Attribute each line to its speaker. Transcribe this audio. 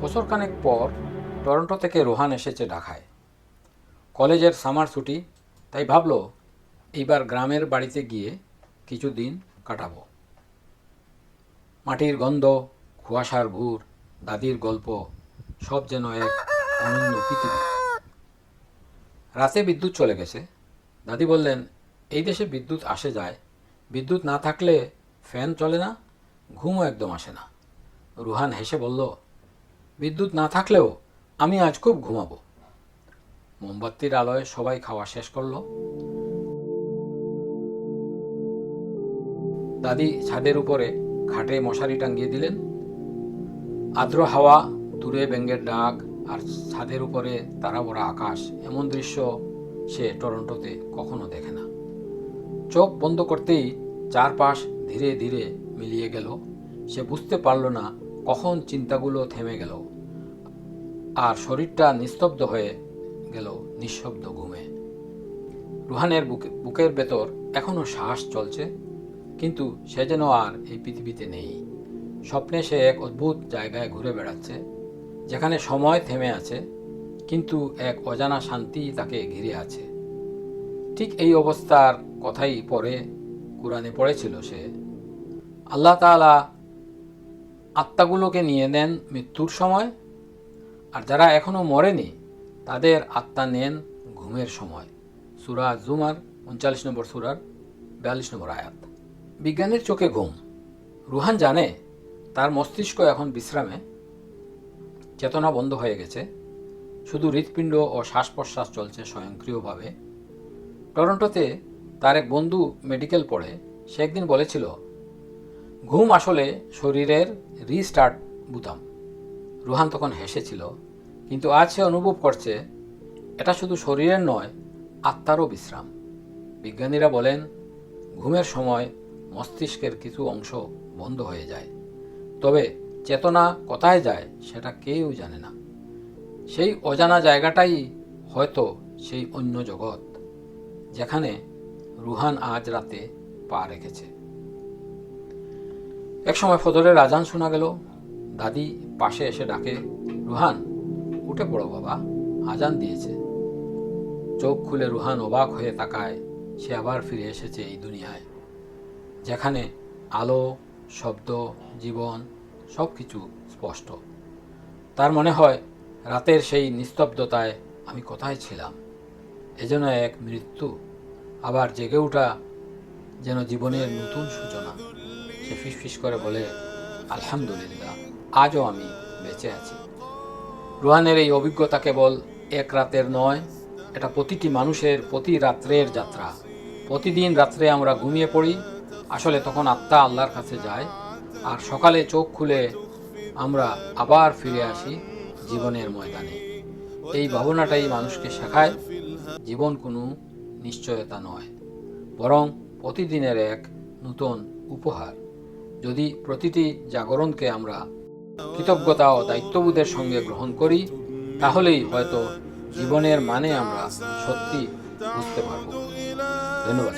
Speaker 1: বছরখানেক পর টরন্টো থেকে রোহান এসেছে ঢাকায়। কলেজের সামার ছুটি, তাই ভাবলো এইবার গ্রামের বাড়িতে গিয়ে কিছুদিন কাটাবো। মাটির গন্ধ, কুয়াশার ভুর দাদির গল্প, সব যেন এক আনন্দ পৃথিবী রাতে বিদ্যুৎ চলে গেছে। দাদি বললেন, এই দেশে বিদ্যুৎ আসে যায়। বিদ্যুৎ না থাকলে ফ্যান চলে না, ঘুমও একদম আসে না। রুহান হেসে বলল বিদ্যুৎ না থাকলেও আমি আজ খুব ঘুমাবো। মোমবাতির আলোয় সবাই খাওয়া শেষ করল। দাদি ছাদের উপরে খাটে মশারি টাঙ্গিয়ে দিলেন। আর্দ্র হাওয়া, দূরে ব্যাঙ্গের ডাক আর ছাদের উপরে তারা ভরা আকাশ, এমন দৃশ্য সে টরন্টোতে কখনো দেখে না। চোখ বন্ধ করতেই চারপাশ ধীরে ধীরে মিলিয়ে গেল। সে বুঝতে পারল না কখন চিন্তাগুলো থেমে গেল। আর শরীরটা নিস্তব্ধ হয়ে গেল, নিঃশব্দ ঘুমে। রুহানের বুকে, বুকের ভেতর এখনও শ্বাস চলছে, কিন্তু সে যেন আর এই পৃথিবীতে নেই। স্বপ্নে সে এক অদ্ভুত জায়গায় ঘুরে বেড়াচ্ছে, যেখানে সময় থেমে আছে, কিন্তু এক অজানা শান্তি তাকে ঘিরে আছে। ঠিক এই অবস্থার কথাই পরে কোরআনে পড়েছিল সে। আল্লাহ তাআলা আত্মাগুলোকে নিয়ে নেন মৃত্যুর সময় আর যারা এখনও মরেনি, তাদের আত্মা নেন ঘুমের সময়। সুরা জুমার উনচাল্লিশ নম্বর সুরার বিয়াল্লিশ নম্বর আয়াত। বিজ্ঞানের চোখে ঘুম। রুহান জানে তার মস্তিষ্ক এখন বিশ্রামে। চেতনা বন্ধ হয়ে গেছে। শুধু হৃৎপিণ্ড ও শ্বাস প্রশ্বাস চলছে স্বয়ংক্রিয়ভাবে। টরন্টোতে তার এক বন্ধু মেডিকেল পড়ে। সে একদিন বলেছিল, ঘুম আসলে শরীরের রিস্টার্ট বুতাম। রুহান তখন হেসেছিল, কিন্তু আজ সে অনুভব করছে, এটা শুধু শরীরের নয়, আত্মারও বিশ্রাম। বিজ্ঞানীরা বলেন, ঘুমের সময় মস্তিষ্কের কিছু অংশ বন্ধ হয়ে যায়। তবে চেতনা কোথায় যায় সেটা কেউ জানে না। সেই অজানা জায়গাটাই হয়তো সেই অন্য জগৎ, যেখানে রুহান আজ রাতে পা রেখেছে। এক সময় ফজরের আজান শোনা গেল। দাদি পাশে এসে ডাকে, রুহান, উঠে পড়ো বাবা, আজান দিয়েছে। চোখ খুলে রুহান অবাক হয়ে তাকায়, সে আবার ফিরে এসেছে এই দুনিয়ায়, যেখানে আলো, শব্দ, জীবন সব কিছু স্পষ্ট। তার মনে হয়, রাতের সেই নিস্তব্ধতায় আমি কোথায় ছিলাম? এজন্য এক মৃত্যু, আবার জেগে ওঠা যেন জীবনের নতুন সূচনা। সে ফিসফিস করে বলে, আলহামদুলিল্লাহ। আজও আমি বেঁচে আছি। রুহানের এই অভিজ্ঞতা কেবল এক রাতের নয়, এটা প্রতিটি মানুষের প্রতি রাত্রের যাত্রা। প্রতিদিন রাত্রে আমরা ঘুমিয়ে পড়ি, আসলে তখন আত্মা আল্লাহর কাছে যায়, আর সকালে চোখ খুলে আমরা আবার ফিরে আসি জীবনের ময়দানে। এই ভাবনাটাই মানুষকে শেখায়, জীবন কোনো নিশ্চয়তা নয়, বরং প্রতিদিনের এক নতুন উপহার। যদি প্রতিটি জাগরণকে আমরা কৃতজ্ঞতা ও দায়িত্ববোধের সঙ্গে গ্রহণ করি, তাহলেই হয়তো জীবনের মানে আমরা সত্যি বুঝতে পারব। ধন্যবাদ